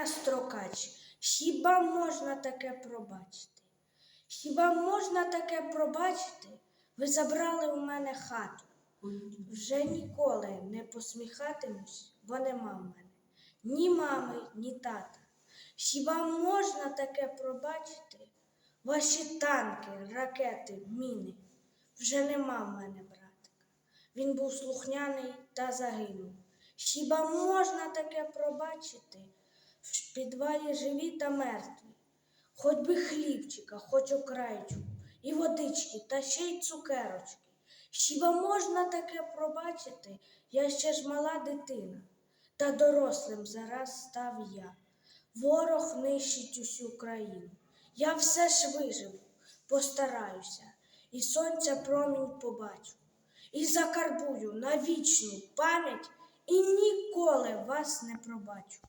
Ганна Строкач, хіба можна таке пробачити? Хіба можна таке пробачити? Ви забрали у мене хату. Вже ніколи не посміхатимусь, бо нема в мене ні мами, ні тата. Хіба можна таке пробачити? Ваші танки, ракети, міни. Вже нема в мене братика. Він був слухняний та загинув. Хіба можна таке пробачити? В підвалі живі та мертві. Хоч би хлібчика, хоч окрайчу, і водички, та ще й цукерочки. Хіба можна таке пробачити? Я ще ж мала дитина, та дорослим зараз став я. Ворог нищить усю країну. Я все ж виживу, постараюся, і сонця промінь побачу, і закарбую на вічну пам'ять, і ніколи вас не пробачу.